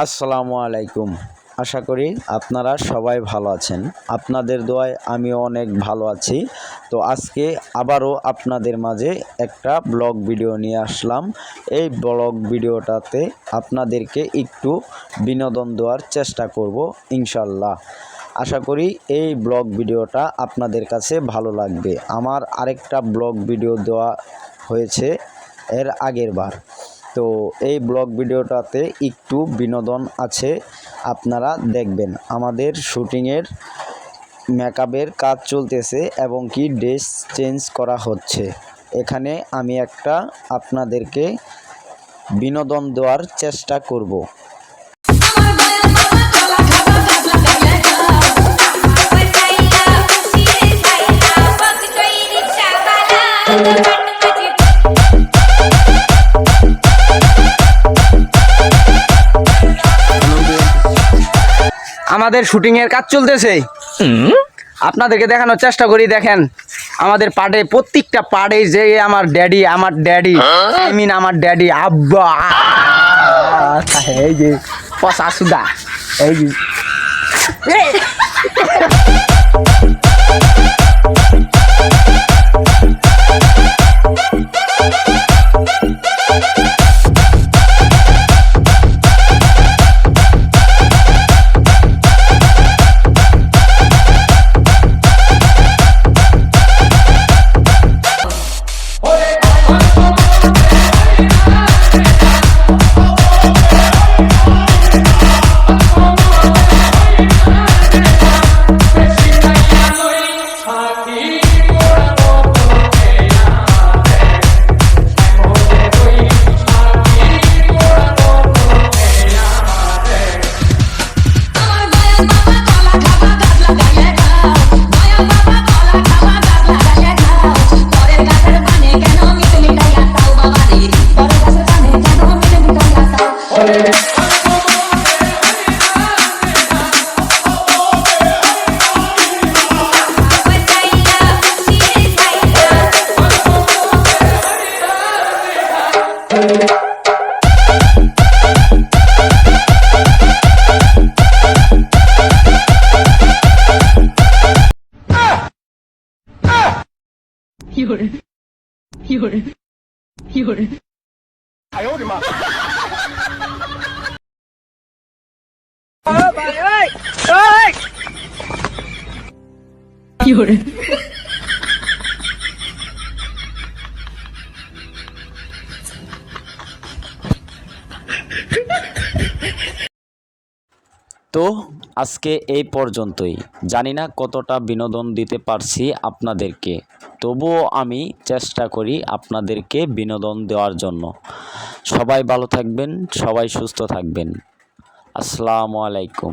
আসসালামু আলাইকুম। আশা করি আপনারা সবাই ভালো আছেন। আপনাদের দোয়ায় আমিও অনেক ভালো আছি। তো আজকে আবারও আপনাদের মাঝে একটা ব্লগ ভিডিও নিয়ে আসলাম। এই ব্লগ ভিডিওটাতে আপনাদেরকে একটু বিনোদন দেওয়ার চেষ্টা করব ইনশাল্লাহ আশা করি এই ব্লগ ভিডিওটা আপনাদের কাছে ভালো লাগবে। আমার আরেকটা ব্লগ ভিডিও দেওয়া হয়েছে এর আগের বার। তো এই ব্লগ ভিডিওটাতে একটু বিনোদন আছে, আপনারা দেখবেন। আমাদের শুটিংয়ের মেকআপের কাজ চলতেছে এবং কি ড্রেস চেঞ্জ করা হচ্ছে। এখানে আমি একটা আপনাদেরকে বিনোদন দেওয়ার চেষ্টা করব। আমাদের শুটিং এর কাজ চলতেছে। আপনাদেরকে দেখানোর চেষ্টা করি দেখেন। আমাদের পাড়ে প্রত্যেকটা পাড়ে যে আমার ড্যাডি আমার ড্যাডি আই মিন আমার ড্যাডি আব্বা এই যে পসা সুদা এই যে। 有人，有人，有人！哎呦我的妈！二百一，哎，有人。তো আজকে এই পর্যন্তই। জানি না কতটা বিনোদন দিতে পারছি আপনাদেরকে। তবুও আমি চেষ্টা করি আপনাদেরকে বিনোদন দেওয়ার জন্য। সবাই ভালো থাকবেন, সবাই সুস্থ থাকবেন। আসসালামু আলাইকুম।